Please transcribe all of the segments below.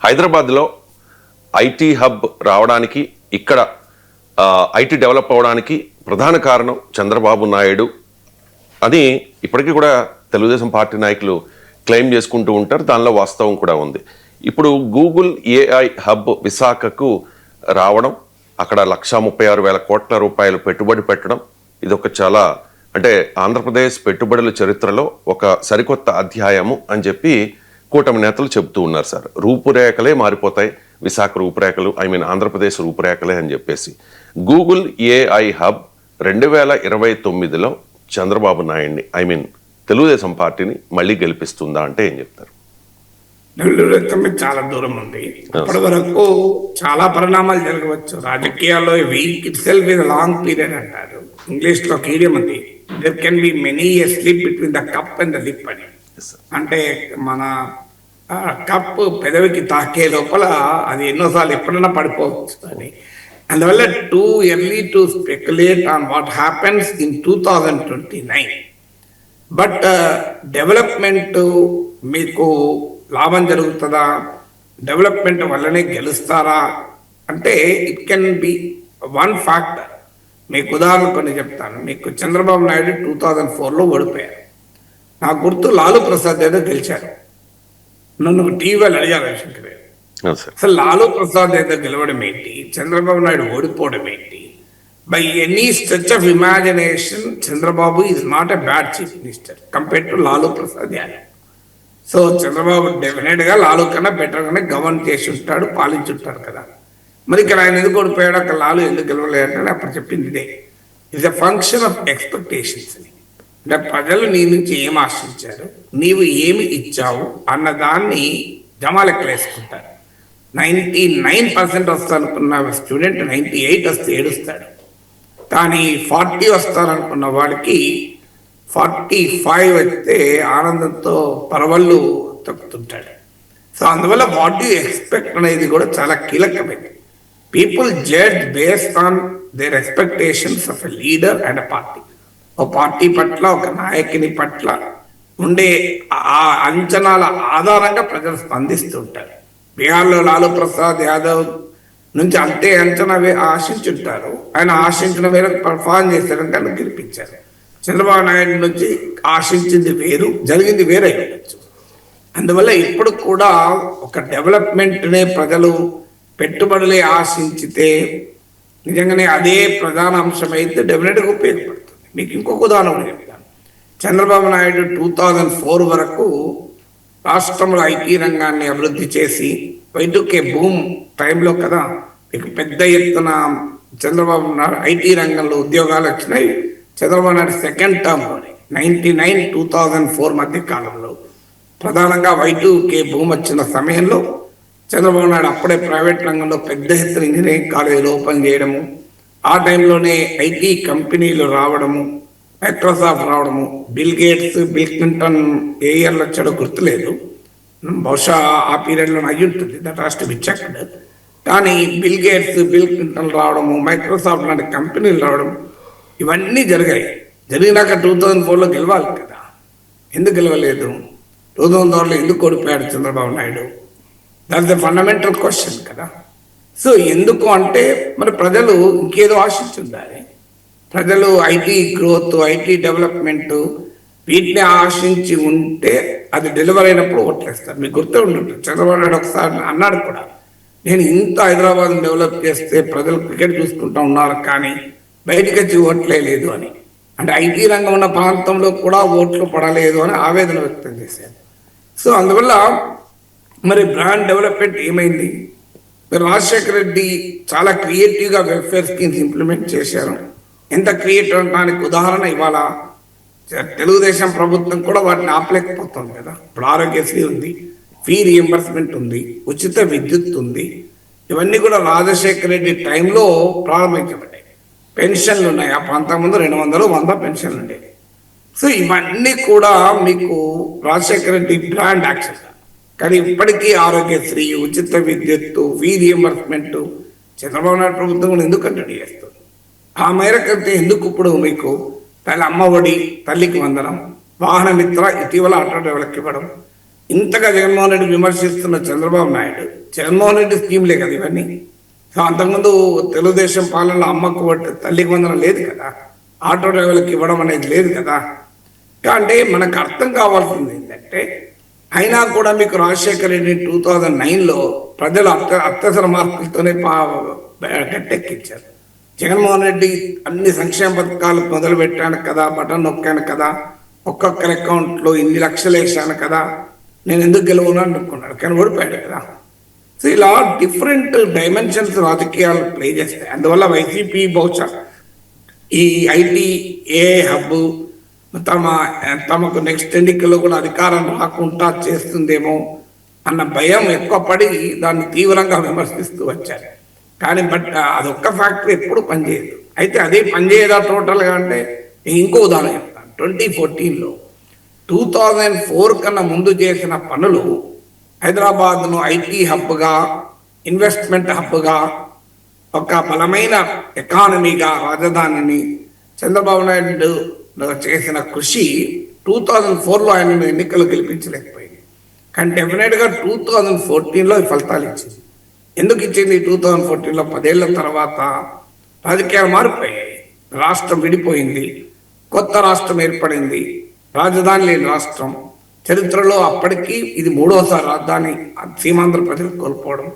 హైదరాబాద్లో IT hub రావడానికి ఇక్కడ ఐటీ డెవలప్ అవడానికి ప్రధాన కారణం చంద్రబాబు నాయుడు అని ఇప్పటికీ కూడా తెలుగుదేశం పార్టీ నాయకులు క్లెయిమ్ చేసుకుంటూ ఉంటారు. దానిలో వాస్తవం కూడా ఉంది. ఇప్పుడు గూగుల్ ఏఐ హబ్ విశాఖకు రావడం అక్కడ లక్షా ముప్పై ఆరు వేల కోట్ల రూపాయలు పెట్టుబడి పెట్టడం ఇది ఒక చాలా అంటే ఆంధ్రప్రదేశ్ పెట్టుబడుల చరిత్రలో ఒక సరికొత్త అధ్యాయము అని చెప్పి కూటమి నేతలు చెబుతూ ఉన్నారు సార్. రూపురేఖలే మారిపోతాయి. విశాఖ రూపురేఖలు ఐ మీన్ ఆంధ్రప్రదేశ్ రూపురేఖలే అని చెప్పేసి. గూగుల్ ఏఐ హబ్ రెండు వేల ఇరవై తొమ్మిదిలో చంద్రబాబు నాయుడిని ఐ మీన్ తెలుగుదేశం పార్టీని మళ్ళీ గెలిపిస్తుందా అంటే ఏం చెప్తారు? తొమ్మిది చాలా దూరం ఉంది. అప్పటి వరకు చాలా పరిణామాలు జరగవచ్చు. రాజకీయాల్లో it self is long period అంటారు. ఇంగ్లీష్లో కీడియం ఉంది. There can be many a slip between the cup and the lip అని. అంటే మన కప్పు పెదవికి తాకే లోపల అది ఎన్నోసార్లు ఎప్పుడైనా పడిపోవచ్చు అని. అందువల్ల too early to speculate on what happens in two thousand twenty nine but development మీకు లాభం జరుగుతుందా? డెవలప్మెంట్ వల్లనే గెలుస్తారా? అంటే it can be one factor మీకు ఉదాహరణ కొన్ని చెప్తాను. మీకు చంద్రబాబు నాయుడు టూ థౌజండ్ ఫోర్లో ఓడిపోయారు. నాకు గుర్తు లాలూ ప్రసాద్ యాదవ్ గెలిచారు. నన్ను టీవీలో అడిగారు రవిశంకర్ అసలు లాలూ ప్రసాద్ యాదవ్ గెలవడం ఏంటి? చంద్రబాబు నాయుడు ఓడిపోవడం ఏంటి? By any stretch of imagination Chandrababu is not a bad chief minister compare to Lalu Prasad Yadav. So Chandrababu డెఫినెట్గా లాలూ కన్నా బెటర్ గానే గవర్న్ చేసి ఉంటాడు పాలించుంటాడు కదా. మరి ఇక్కడ ఆయన ఎందుకు ఓడిపోయాడు? అక్కడ లాలు ఎందుకు గెలవలేదంటే అప్పుడు చెప్పింది ఇదే. It's a function of expectations అని. అంటే ప్రజలు నీ నుంచి ఏం ఆశించారు? నీవు ఏమి ఇచ్చావు? అన్నదాన్ని జమాలెక్కలేసుకుంటారు నైంటీ నైన్ పర్సెంట్ వస్తానుకున్న స్టూడెంట్ నైంటీ ఎయిట్ వస్తే ఏడుస్తాడు. కానీ ఫార్టీ వస్తారనుకున్న వాడికి ఫార్టీ ఫైవ్ వస్తే ఆనందంతో పరవళ్ళు తొక్కుతుంటాడు. సో అందువల్ల వాట్ యు ఎక్స్పెక్ట్ అనేది కూడా చాలా కీలకమైనది people judge based on their expectations of a leader and a party ఒక పార్టీ పట్ల ఒక నాయకుని పట్ల ఉండే ఆ అంచనాల ఆధారంగా ప్రజలు స్పందిస్తుంటారు బీహార్లో లాలూ ప్రసాద్ యాదవ్ నుంచి అంతే అంచనా ఆశించుంటారు. ఆయన ఆశించిన మేరకు పర్ఫార్మ్ చేశారని ఆయన గెలిపించారు. చంద్రబాబు నాయుడు నుంచి ఆశించింది వేరు జరిగింది వేరే ఉండొచ్చు అందువల్ల ఇప్పుడు కూడా ఒక డెవలప్మెంట్నే ప్రజలు పెట్టుబడులే ఆశించితే నిజంగానే అదే ప్రధాన అంశం అయితే డెఫినెట్గా ఉపయోగపడుతుంది. మీకు ఇంకొక ఉదాహరణ చెప్తాను. Chandrababu Naidu two thousand four వరకు రాష్ట్రంలో ఐటీ రంగాన్ని అభివృద్ధి చేసి వైద్యుకే భూమ్ టైంలో కదా మీకు పెద్ద ఎత్తున చంద్రబాబు నాయుడు ఐటీ రంగంలో ఉద్యోగాలు వచ్చినాయి. Chandrababu Naidu second term ninety nine two thousand four మధ్య కాలంలో. ప్రధానంగా వైటుకే భూమి వచ్చిన సమయంలో చంద్రబాబు నాయుడు అప్పుడే ప్రైవేట్ రంగంలో పెద్ద ఎత్తున ఇంజనీరింగ్ కాలేజీలు ఓపెన్ చేయడము ఆ టైంలోనే ఐటీ కంపెనీలు రావడము మైక్రోసాఫ్ట్ రావడము బిల్ గేట్స్ బిల్ క్లింటన్ ఏ ఇయర్లో వచ్చాడో గుర్తులేదు. బహుశా ఆ పీరియడ్లో అయ్యి ఉంటుంది. That has to be checked కానీ బిల్ గేట్స్ బిల్ క్లింటన్ రావడము మైక్రోసాఫ్ట్ లాంటి కంపెనీలు రావడం ఇవన్నీ జరిగాయి. జరిగినాక టూ థౌజండ్ ఫోర్లో గెలవాలి కదా. ఎందుకు గెలవలేదు? టూ థౌజండ్ ఫోర్లో ఎందుకు ఓడిపోయాడు చంద్రబాబు నాయుడు? దాని ద ఫండమెంటల్ క్వశ్చన్ కదా. సో ఎందుకు అంటే మరి ప్రజలు ఇంకేదో ఆశించుండాలి. ప్రజలు ఐటీ గ్రోత్ ఐటీ డెవలప్మెంట్ వీటిని ఆశించి ఉంటే అది డెలివర్ అయినప్పుడు ఓట్లేస్తారు. మీకు గుర్తు ఉంటుంది చంద్రబాబు నాయుడు ఒకసారి అన్నాడు కూడా నేను ఇంత హైదరాబాద్ డెవలప్ చేస్తే ప్రజలు క్రికెట్ చూసుకుంటా ఉన్నారు కానీ బయటకు వచ్చి ఓట్లే లేదు అని. అంటే ఐటీ రంగం ఉన్న ప్రాంతంలో కూడా ఓట్లు పడలేదు అని ఆవేదన వ్యక్తం చేశారు. సో అందువల్ల మరి బ్రాండ్ డెవలప్మెంట్ ఏమైంది? మీరు రాజశేఖర రెడ్డి చాలా క్రియేటివ్గా వెల్ఫేర్ స్కీమ్స్ ఇంప్లిమెంట్ చేశారు. ఎంత క్రియేటివ్ అనడానికి ఉదాహరణ ఇవాళ తెలుగుదేశం ప్రభుత్వం కూడా వాటిని ఆపలేకపోతుంది కదా. ఇప్పుడు ఆరోగ్యశ్రీ ఉంది ఫీ రియంబర్స్మెంట్ ఉంది ఉచిత విద్యుత్ ఉంది. ఇవన్నీ కూడా రాజశేఖర రెడ్డి టైంలో ప్రారంభించబడ్డాయి. పెన్షన్లు ఉన్నాయి. ఆ ప్రాంతం ముందు రెండు వందలు వంద పెన్షన్లు ఉండేవి. సో ఇవన్నీ కూడా మీకు రాజశేఖర రెడ్డి బ్రాండ్ యాక్సెస్ కానీ ఇప్పటికీ ఆరోగ్యశ్రీ ఉచిత విద్యుత్తు ఫీ రియంబర్స్మెంట్ చంద్రబాబు నాయుడు ప్రభుత్వం కూడా ఎందుకు కంటిన్యూ చేస్తుంది? ఆ మేరకు ఎందుకు ఇప్పుడు మీకు తల్లి అమ్మఒడి తల్లికి వందనం వాహన మిత్ర ఇటీవల ఆటో డ్రైవర్లకు ఇవ్వడం? ఇంతగా జగన్మోహన్ రెడ్డి విమర్శిస్తున్న చంద్రబాబు నాయుడు జగన్మోహన్ రెడ్డి స్కీమ్లే కదా ఇవన్నీ? సో అంతకుముందు తెలుగుదేశం పాలనలో అమ్మకు తల్లికి వందనం లేదు కదా. ఆటో డ్రైవర్లకు ఇవ్వడం అనేది లేదు కదా. అంటే మనకు అర్థం కావాల్సింది ఏంటంటే అయినా కూడా మీకు రాజశేఖర రెడ్డి టూ థౌజండ్ నైన్లో ప్రజలు అత్య అత్యవసర మార్పులతోనే పా గట్టెక్కించారు. జగన్మోహన్ రెడ్డి అన్ని సంక్షేమ పథకాలు మొదలు పెట్టాను కదా బటన్ నొక్కాను కదా ఒక్కొక్కరి అకౌంట్లో ఇన్ని లక్షలు వేసాను కదా నేను ఎందుకు గెలవను అనుకున్నాడు. కానీ ఓడిపోయాడు కదా. సో ఇలా డిఫరెంట్ డైమెన్షన్స్ రాజకీయాలు ప్లే చేస్తాయి. అందువల్ల వైసీపీ బహుశా ఈ ఐటీ ఏ హబ్ తమ తమకు నెక్స్ట్ ఎన్నికల్లో కూడా అధికారం రాకుండా చేస్తుందేమో అన్న భయం ఎక్కువ పడి దాన్ని తీవ్రంగా విమర్శిస్తూ వచ్చారు. కానీ బట్ అదొక్క ఫ్యాక్టరీ ఎప్పుడు పనిచేయదు. అయితే అదే పనిచేయదా టోటల్గా అంటే ఇంకో ఉదాహరణ చెప్తాను. ట్వంటీ ఫోర్టీన్లో టూ థౌజండ్ ఫోర్ కన్నా ముందు చేసిన పనులు హైదరాబాద్ను ఐటీ హబ్గా ఇన్వెస్ట్మెంట్ హబ్గా ఒక బలమైన ఎకానమీగా రాజధానిని చంద్రబాబు నాయుడు చేసిన కృషి టూ థౌజండ్ ఫోర్లో ఆయన ఎన్నికలు గెలిపించలేకపోయింది కానీ డెఫినెట్గా టూ థౌజండ్ ఫోర్టీన్లో ఫలితాలు ఇచ్చింది. ఎందుకు ఇచ్చింది టూ థౌజండ్ ఫోర్టీన్లో పదేళ్ళ తర్వాత రాజకీయాలు మారిపోయాయి. రాష్ట్రం విడిపోయింది. కొత్త రాష్ట్రం ఏర్పడింది. రాజధాని లేని రాష్ట్రం. చరిత్రలో అప్పటికి ఇది మూడోసారి రాజధాని. సీమాంధ్ర ప్రజలు కోల్పోవడం.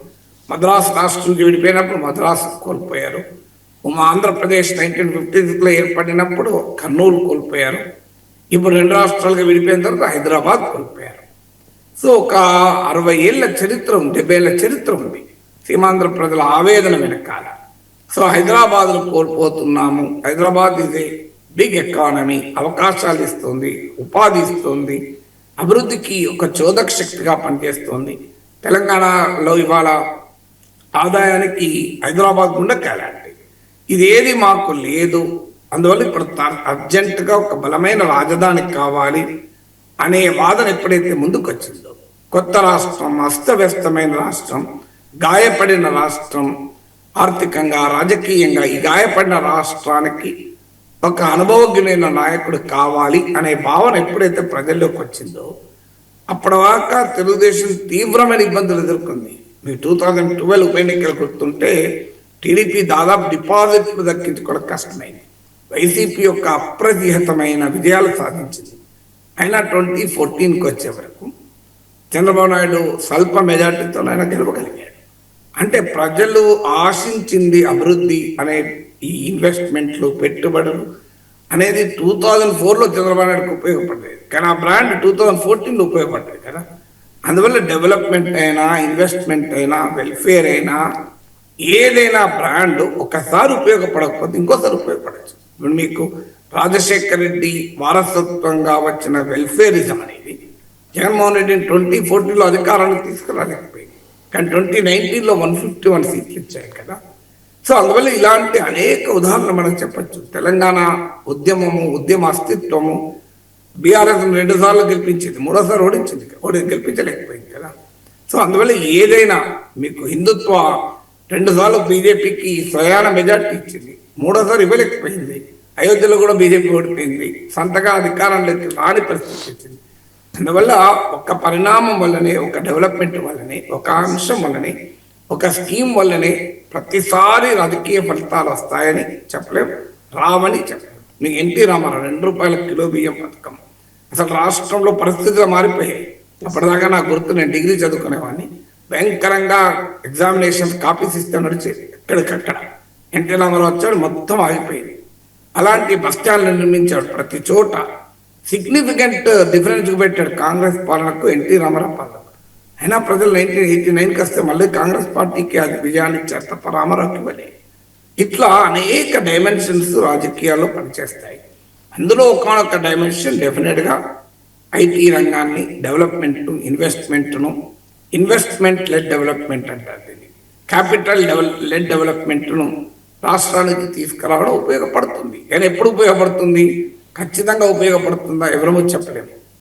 మద్రాసు రాష్ట్రం నుంచి విడిపోయినప్పుడు మద్రాసు కోల్పోయారు. ఆంధ్రప్రదేశ్ నైన్టీన్ ఫిఫ్టీ సిక్స్లో ఏర్పడినప్పుడు కర్నూలు కోల్పోయారు. ఇప్పుడు రెండు రాష్ట్రాలుగా విడిపోయిన తర్వాత హైదరాబాద్ కోల్పోయారు. సో ఒక అరవై ఏళ్ళ చరిత్ర ఉంది డెబ్బై ఏళ్ళ చరిత్ర ఉంది. సీమాంధ్ర ప్రజల ఆవేదన వెనకాల. సో హైదరాబాద్ను కోల్పోతున్నాము. హైదరాబాద్ ఇది బిగ్ ఎకానమీ అవకాశాలు ఇస్తుంది ఉపాధి ఇస్తుంది అభివృద్ధికి ఒక చోదక శక్తిగా పనిచేస్తుంది. తెలంగాణలో ఇవాళ ఆదాయానికి హైదరాబాద్ గుండా కాలాడు ఇదేది మాకు లేదు. అందువల్ల ఇప్పుడు అర్జెంటుగా ఒక బలమైన రాజధాని కావాలి అనే వాదన ఎప్పుడైతే ముందుకు వచ్చిందో కొత్త రాష్ట్రం అస్తవ్యస్తమైన రాష్ట్రం గాయపడిన రాష్ట్రం ఆర్థికంగా రాజకీయంగా ఈ గాయపడిన రాష్ట్రానికి ఒక అనుభవజ్ఞులైన నాయకుడు కావాలి అనే భావన ఎప్పుడైతే ప్రజల్లోకి వచ్చిందో అప్పటిదాకా తెలుగుదేశం తీవ్రమైన ఇబ్బందులు ఎదుర్కొంది. మీరు టూ థౌజండ్ ట్వెల్వ్ ఉప ఎన్నికలు గుర్తుంటే టీడీపీ దాదాపు డిపాజిట్లు దక్కించుకోవడం కష్టమైంది. వైసీపీ యొక్క అప్రతిహతమైన విజయాలు సాధించింది. అయినా ట్వంటీ ఫోర్టీన్కి వచ్చే వరకు చంద్రబాబు నాయుడు స్వల్ప మెజార్టీతోనైనా గెలవగలిగాడు. అంటే ప్రజలు ఆశించింది అభివృద్ధి అనే ఈ ఇన్వెస్ట్మెంట్లు పెట్టుబడులు అనేది టూ థౌజండ్ ఫోర్లో చంద్రబాబు నాయుడుకి ఉపయోగపడలేదు. కానీ ఆ బ్రాండ్ టూ థౌజండ్ ఫోర్టీన్లో ఉపయోగపడ్డది కదా. అందువల్ల డెవలప్మెంట్ అయినా ఇన్వెస్ట్మెంట్ అయినా వెల్ఫేర్ అయినా ఏదైనా బ్రాండ్ ఒకసారి ఉపయోగపడకపోతే ఇంకోసారి ఉపయోగపడచ్చు. ఇప్పుడు మీకు రాజశేఖర్ రెడ్డి వారసత్వంగా వచ్చిన వెల్ఫేరిజం అనేది జగన్మోహన్ రెడ్డిని ట్వంటీ ఫోర్టీన్లో అధికారాన్ని తీసుకురాలేకపోయింది. కానీ ట్వంటీ నైన్టీన్లో వన్ ఫిఫ్టీ వన్ సీట్లు ఇచ్చాయి కదా. సో అందువల్ల ఇలాంటి అనేక ఉదాహరణలు మనం చెప్పచ్చు. తెలంగాణ ఉద్యమము ఉద్యమ అస్తిత్వము బీఆర్ఎస్ రెండు సార్లు గెలిపించింది మూడోసారి ఓడించింది ఓడి గెలిపించలేకపోయింది కదా. సో అందువల్ల ఏదైనా మీకు హిందుత్వ రెండుసార్లు బీజేపీకి స్వయాన మెజార్టీ ఇచ్చింది. మూడోసారి ఇవ్వలేకపోయింది. అయోధ్యలో కూడా బీజేపీ ఓడిపోయింది. సంతగా అధికారంలోకి రాని పరిస్థితి వచ్చింది. అందువల్ల ఒక పరిణామం వల్లనే ఒక డెవలప్మెంట్ వల్లనే ఒక అంశం వల్లనే ఒక స్కీమ్ వల్లనే ప్రతిసారి రాజకీయ ఫలితాలు వస్తాయని చెప్పలేము రావని చెప్పలేము మీకు ఎన్టీ రామారావు రెండు రూపాయల కిలో బియ్యం పథకం. అసలు రాష్ట్రంలో పరిస్థితులు మారిపోయాయి. అప్పటిదాకా నాకు గుర్తు నేను డిగ్రీ చదువుకునేవాడిని. భయంకరంగా ఎగ్జామినేషన్ కాపీస్ ఇస్తే నడిచేది ఎక్కడికక్కడ ఎన్టీ రామారావు వచ్చాడు మొత్తం ఆగిపోయింది. అలాంటి బస్ స్టాండ్లు నిర్మించాడు ప్రతి చోట. సిగ్నిఫికెంట్ డిఫరెన్స్ పెట్టాడు కాంగ్రెస్ పాలనకు ఎన్టీ రామారావు పాలనకు. అయినా ప్రజలు నైన్టీన్ ఎయిటీ నైన్కి వస్తే మళ్ళీ కాంగ్రెస్ పార్టీకి అది విజయాన్ని ఇచ్చారు తప్ప రామారావుకి ఇవ్వలే. ఇట్లా అనేక డైమెన్షన్స్ రాజకీయాల్లో పనిచేస్తాయి. అందులో ఒకనొక డైమెన్షన్ డెఫినెట్గా ఐటీ రంగాన్ని డెవలప్మెంట్ను ఇన్వెస్ట్మెంట్ను ఇన్వెస్ట్మెంట్ లెడ్ డెవలప్మెంట్ అంటారు దీన్ని. క్యాపిటల్ డెవల్ లెడ్ డెవలప్మెంట్ను రాష్ట్రానికి తీసుకురావడం ఉపయోగపడుతుంది. కానీ ఎప్పుడు ఉపయోగపడుతుంది? ఖచ్చితంగా ఉపయోగపడుతుందా? ఎవరమో చెప్పలేము.